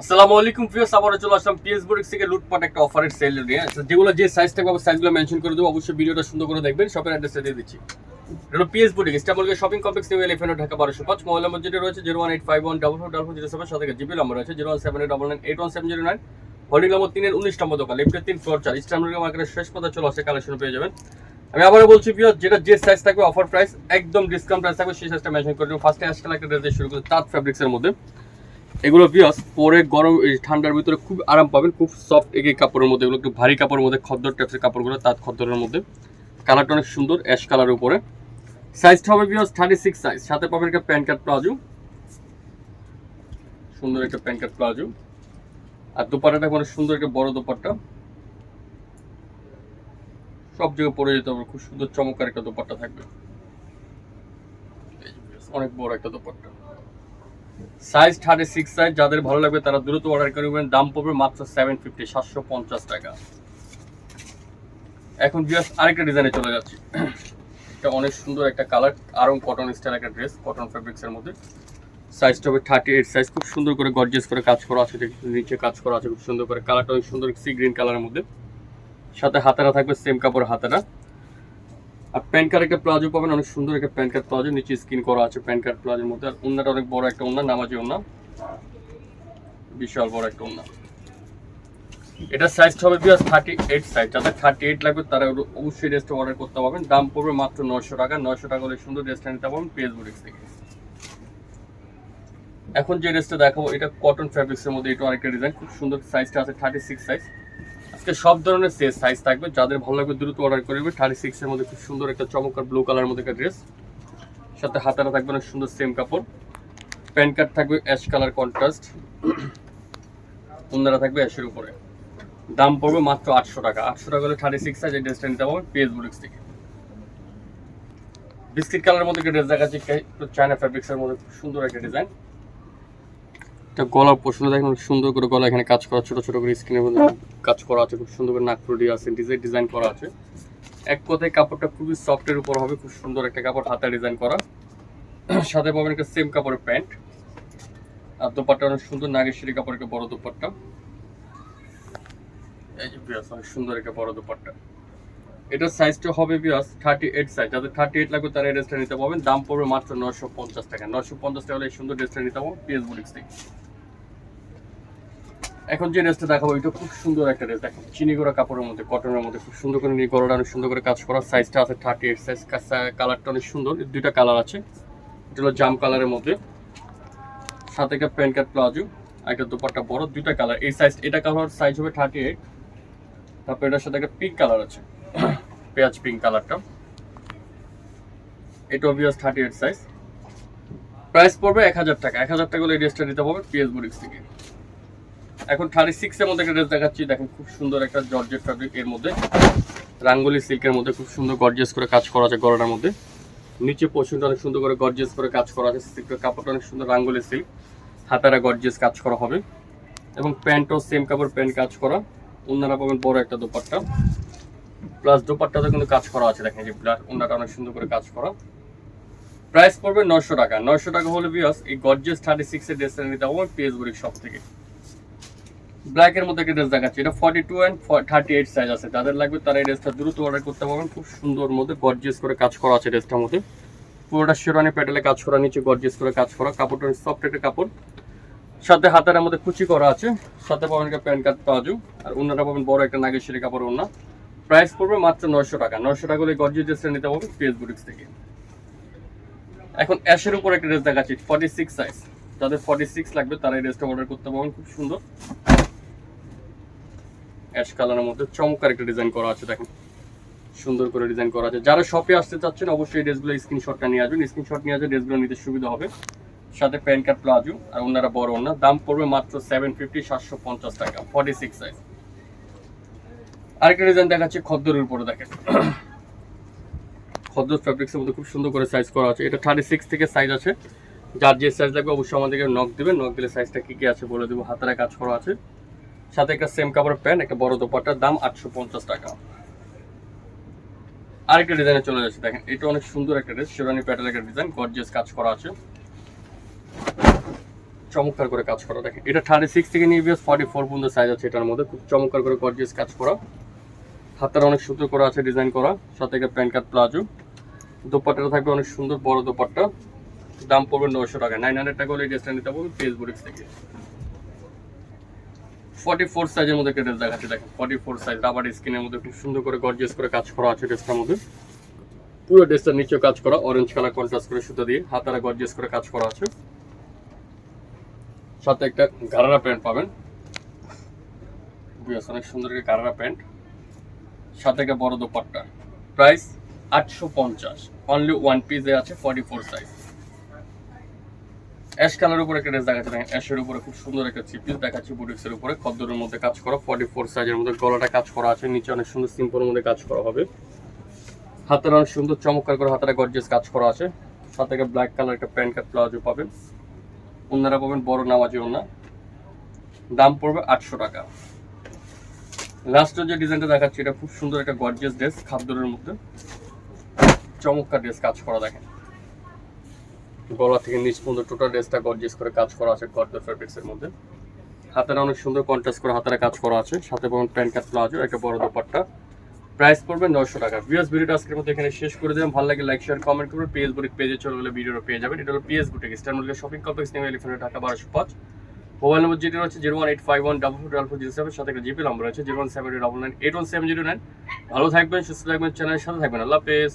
আসসালামু আলাইকুম প্রিয় সাবরে চলে আসলাম পিএস থেকে লুটপাট একটা অফারের সেল নিয়ে। আচ্ছা, যেগুলো যে সাইজ থাকবে আমি সাইজগুলো মেনশন করে দেবো অবশ্যই ভিডিওটা সুন্দর করে দেখবেন শপের অ্যাড্রেসটা দিয়ে দিচ্ছি। হলো PS boutique ইস্টামলকে shopping complex new elephant Dhaka বারোশো পাঁচ মোবাইল নম্বর যেটা রয়েছে zero one eight five one double four double four zero seven সাথে জিবি নম্বর রয়েছে zero one seven eight double nine eight one seven zero nine holding number তিনের উনিশ নম্বর দোকান লিফটের তিন ফ্লোর চার। ইস্টামলকে মার্কেটের শেষ পথে চলে আসে কালেকশন পেয়ে যাবেন। আমি আবারও বলছি প্রিয় যেটা যে সাইজ থাকবে অফার প্রাইস একদম ডিসকাউন্ট প্রাইস থাকবে সেই সাইজটা মেনশন করে দেবো। ফার্স্টে আজকাল একটা ড্রেস শুরু করে তাঁত ফ্যাব্রিক্সের মধ্যে। এগুলো বিয়াস পরে গরম ঠান্ডার ভিতরে খুব আরাম পাবেন, খুব সফট এই কাপড়ের মধ্যে, এগুলো একটু ভারী কাপড়ের মধ্যে, খদ্দর টাইপের কাপড়গুলো, তাঁত খদ্দরের মধ্যে। কালারটা অনেক সুন্দর অ্যাশ কালারের উপরে। সাইজটা হবে বিয়াস থার্টি সিক্স সাইজ সাথে পাবেন একটা প্যান্ট কার্ড প্লাজো। সুন্দর একটা প্যান্ট কার্ড প্লাজো। আর দোপাট্টাটা মানে সুন্দর একটা বড় দোপাট্টা। সব জায়গায় পরে যেতে হবে, খুব সুন্দর চমৎকার একটা দোপাট্টা থাকবে। অনেক বড় একটা dupatta. Size thirty six size যাদের ভালো লাগবে তারা দ্রুত অর্ডার করবেন দাম পড়বে মাত্র সেভেন ফিফটি সাতশো পঞ্চাশ টাকা। এখন জাস্ট আরেকটা ডিজাইনে চলে যাচ্ছি। এটা অনেক সুন্দর একটা কালার আরং কটন স্টাইল একটা ড্রেস কটন ফেব্রিক্সের মধ্যে। সাইজটা হবে থার্টি এইট সাইজ খুব সুন্দর করে গর্জিয়াস করে কাজ করা আছে নিচে কাজ করা আছে, খুব সুন্দর করে। কালারটা অনেক সুন্দর সি গ্রিন কালারের মধ্যে। সাথে হাতারা থাকবে সেম কাপড় হাতারা। আর প্যান্ট কার্ড একটা প্লাজো পাবেন, অনেক সুন্দর একটা প্যান্ট কার্ড প্লাজো, নিচে স্কিন করা আছে প্যান্ট কার্ড প্লাজোর মধ্যে। আর ওন্নাটা অনেক বড় একটা ওন্না, নামাজি ওন্না। বিশাল বড় একটা ওন্না। এটা সাইজটা হবে বিয়াস থার্টি এইট সাইজ যাদের থার্টি এইট লাগবে, তারা অবশ্যই ড্রেসটা অর্ডার করতে পারবেন। দাম পড়বে মাত্র নয়শো টাকা। নয়শো টাকা হলে সুন্দর ড্রেসটা নিতে পারবেন পেজ বুটিক্স থেকে। এখন যে ড্রেসটা দেখাবো, এটা কটন ফ্যাব্রিক্সের মধ্যে, এটা অনেকটা ডিজাইন খুব সুন্দর সাইজটা আছে থার্টি সিক্স সাইজ আজকে সব ধরনের সেজ সাইজ থাকবে। যাদের ভালো লাগবে দ্রুত অর্ডার করবে থার্টি সিক্স এর মধ্যে খুব সুন্দর একটা চমৎকার ব্লু কালার মধ্যে একটা ড্রেস সাথে হাতারা থাকবে অনেক সুন্দর সেম কাপড়। প্যান্ট কার্ড থাকবে অ্যাশ কালার কন্ট্রাস্ট অন্যরা থাকবে অ্যাশের উপরে। দাম পড়বে মাত্র আটশো টাকা। আটশো টাকা হলে থার্টি সিক্স সাইজ এই ড্রেসটা নিতে পারবেন পেজ বুলিক্স থেকে। বিস্কিট কালারের মধ্যে একটা ড্রেস দেখাচ্ছি। চায়না ফ্যাব্রিক্সের মধ্যে খুব সুন্দর একটা ডিজাইন এটা গলার পোষণে দেখেন সুন্দর করে গলা এখানে কাজ করা ছোট ছোট করে স্ক্রিনের মধ্যে কাজ করা আছে খুব সুন্দর করে নাকপুরি আছে ডিজাইন ডিজাইন করা আছে। এক কথায় কাপড়টা খুবই সফটের উপর হবে খুব সুন্দর একটা কাপড় হাতে ডিজাইন করা। সাথে পাবেন একটা সেম কাপড়ের প্যান্ট। আর দোপাট্টা অনেক সুন্দর নাগেশ্বরী কাপড়ের একটা বড় দোপাট্টা। এই যে বিয়াস অনেক সুন্দর একটা বড় দোপাট্টা। এটার সাইজটা হবে বিয়াস থার্টি এইট সাইজ যাদের থার্টি এইট লাগবে তারা এই ড্রেসটা নিতে পারবেন। দাম পড়বে মাত্র নশো পঞ্চাশ টাকা। নশো পঞ্চাশ টাকা হলে এই সুন্দর ড্রেসটা নিতে পারব পিএস বুটিক্স থেকে এখন যে ড্রেসটা দেখাবো, এটা খুব সুন্দর একটা ড্রেস দেখো চিনি করা কাপড়ের মধ্যে কটনের মধ্যে খুব সুন্দর করে নিয়ে গলাটা অনেক সুন্দর করে কাজ করা। সাইজটা আছে থার্টি এইট সাইজ কালারটা অনেক সুন্দর। দুইটা কালার আছে। এটা হলো জাম কালারের মধ্যে। সাথে একটা প্যান্ট কাট প্লাজো একটা দুপাট্টা বড়, দুইটা কালার এই সাইজ এটা কালার সাইজ হবে থার্টি এইট তারপর এটার সাথে একটা পিঙ্ক কালার আছে। পেঁয়াজ পিঙ্ক কালারটা এটা obvious thirty eight size price পড়বে এক হাজার টাকা। এক হাজার টাকা হলে এই ড্রেসটা নিতে পারবে পিএস বুটিক্স থেকে। এখন থার্টি সিক্স এর মধ্যে একটা ড্রেস দেখাচ্ছি। দেখেন খুব সুন্দর একটা জর্জেট ফ্যাব্রিক এর মধ্যে। রাঙ্গুলি সিল্কের মধ্যে খুব সুন্দর গর্জিয়াস করে কাজ করা আছে গলাটার মধ্যে। নিচে পোর্শনটা অনেক সুন্দর করে গর্জিয়াস করে কাজ করা আছে সিল্কের কাপড়টা, অনেক সুন্দর রাঙ্গুলি সিল্ক হাতারা গর্জিয়াস কাজ করা হবে। এবং প্যান্টও সেম কাপড়, প্যান্ট কাজ করা। অন্যরা পাবেন বড় একটা দোপাট্টা। প্লাস দোপাট্টাতে কিন্তু কাজ করা আছে, দেখেন যে ব্লাড অন্যটা অনেক সুন্দর করে কাজ করা। প্রাইস পড়বে নশো টাকা। নশো টাকা হলে বিয়াস এই গর্জিয়াস থার্টি সিক্সের ড্রেসটা নিতে হবে পিএস বুড়ির শপ থেকে। ব্ল্যাক এর মধ্যে একটা ড্রেস দেখাচ্ছি। এটা forty two and thirty eight size আছে। যাদের লাগবে তারা এই ড্রেসটা দ্রুত অর্ডার করতে পারবেন। খুব সুন্দর মধ্যে গর্জিয়াস করে কাজ করা আছে ড্রেসটার মধ্যে। পুরোটা শেরানি প্যাটেলে কাজ করা, নিচে গর্জিয়াস করে কাজ করা। কাপড়টা সফট একটা কাপড়। সাথে হাতের মধ্যে কুচি করা আছে। সাথে পাবেন প্যান্ট কার্ড পাওয়া আর অন্যটা পাবেন বড় একটা নাগেশ্বরী কাপড় অন্য প্রাইস পড়বে মাত্র নয়শো টাকা। নয়শো টাকা হলে গর্জিয়াস ড্রেসটা নিতে পারবেন পেস বুটিক্স থেকে। এখন অ্যাশের উপর একটা ড্রেস দেখাচ্ছি ফর্টি সিক্স সাইজ যাদের ফর্টি সিক্স লাগবে তারা এই ড্রেসটা অর্ডার করতে পারবেন। খুব সুন্দর। অ্যাশ কালারের মধ্যে চমৎকার একটা ডিজাইন করা আছে, দেখেন। সুন্দর করে ডিজাইন করা আছে। যারা শপে আসতে চাচ্ছেন, অবশ্যই এই ড্রেসগুলো স্ক্রিনশটটা নিয়ে আসবেন। স্ক্রিনশট নিয়ে আসলে ড্রেসগুলো নিতে সুবিধা হবে। সাথে প্যান্ট কার্ড প্লাজো, আর ওনারা বড় ওনা দাম পড়বে মাত্র সেভেন ফিফটি সাতশো পঞ্চাশ টাকা ফর্টি সিক্স সাইজ আরেকটা ডিজাইন দেখাচ্ছে খদ্দরের উপরে, দেখেন। খদ্দর ফ্যাব্রিক্সের মধ্যে খুব সুন্দর করে সাইজ করা আছে। এটা থার্টি সিক্স থেকে সাইজ আছে। যার যে সাইজ লাগবে, অবশ্যই আমাদেরকে নক দেবেন। নক দিলে সাইজটা কী কী আছে বলে দেবো। হাতারা কাজ করা আছে। সাথে একটা সেম কাপড়ের প্যান্ট একটা বড় দোপাট্টার দাম আটশো পঞ্চাশ টাকা। আরেকটা ডিজাইনে চলে যাচ্ছে, দেখেন, এটা অনেক সুন্দর একটা ড্রেস শেরানি প্যাটেল একটা ডিজাইন গর্জিয়াস কাজ করা আছে। চমৎকার করে কাজ করা, দেখেন, এটা থার্টি সিক্স থেকে নিয়ে বিয়াস ফর্টি ফোর পর্যন্ত সাইজ আছে এটার মধ্যে, খুব চমৎকার করে গর্জিয়াস কাজ করা। হাতের অনেক সুন্দর করা আছে ডিজাইন করা, সাথে একটা প্যান্ট কাট প্লাজো। দোপাট্টাটা থাকবে অনেক সুন্দর বড় দোপাট্টা। দাম পড়বে নশো টাকা নাইন হান্ড্রেড টাকা হলে এই ড্রেসটা নিতে পারবেন ফেসবুক থেকে। ফর্টি ফোর সাইজের মধ্যে একটা ড্রেস দেখাচ্ছে, দেখেন ফর্টি ফোর সাইজ রাবার স্কিনের মধ্যে খুব সুন্দর করে গর্জিয়াস করে কাজ করা আছে ড্রেসটার মধ্যে। পুরো ড্রেসটার নিচেও কাজ করা অরেঞ্জ কালার কন্ট্রাস্ট করে সুতো দিয়ে হাতারা গর্জিয়াস করে কাজ করা আছে। সাথে একটা গারারা প্যান্ট পাবেন। অনেক সুন্দর একটা গারারা প্যান্ট সাথে একটা বড় দোপাট্টা। প্রাইস আটশো পঞ্চাশ। অনলি ওয়ান পিসে আছে forty four size ash colour উপরে একটা ড্রেস দেখাচ্ছে দেখেন অ্যাশের উপরে খুব সুন্দর একটা থ্রি পিস দেখাচ্ছে বুটিক্সের উপরে। খদ্দরের মধ্যে কাজ করা ফর্টি ফোর সাইজের মধ্যে গলাটা কাজ করা আছে, নিচে অনেক সুন্দর সিম্পলের মধ্যে কাজ করা হবে। হাতের অনেক সুন্দর চমৎকার করে হাতের গর্জিয়াস কাজ করা আছে। সাথে একটা ব্ল্যাক কালার একটা প্যান্ট কাট প্লাজো পাবেন। ওনারা পাবেন বড় নামাজি ওনা দাম পড়বে আটশো টাকা। লাস্টের যে ডিজাইনটা দেখাচ্ছি, এটা খুব সুন্দর একটা গর্জিয়াস ড্রেস খাদ্যের মধ্যে। চমৎকার ড্রেস কাজ করা, দেখেন। গলা থেকে নিচ পর্যন্ত টোটাল ড্রেসটা গর্জিয়াস করে কাজ করা আছে গর্জার ফ্যাব্রিক্স এর মধ্যে। হাতের অনেক সুন্দর কন্ট্রাস্ট করে হাতের কাজ করা আছে। সাথে পাবেন প্যান্ট কাট প্লাজো, একটা বড় দোপাট্টা। প্রাইস পড়বে নশো টাকা। ভিউয়ার্স ভিডিওটা আজকের মধ্যে এখানে শেষ করে দিলাম। ভালো লাগে লাইক শেয়ার কমেন্ট করবেন। পিএস বুটিক পেজে চলে গেলে ভিডিওটা পেয়ে যাবেন। এটা হলো PS boutique star shopping complex new elephant Dhaka বারোশো পাঁচ মোবাইল নম্বর যেটি রয়েছে zero one eight five one double four double four zero seven সাথে একটা জিপি নম্বর আছে zero one seven double nine eight one seven zero nine ভালো থাকবেন, সুস্থ থাকবেন চ্যানেলের সাথে থাকবেন। আল্লাহ হাফেজ।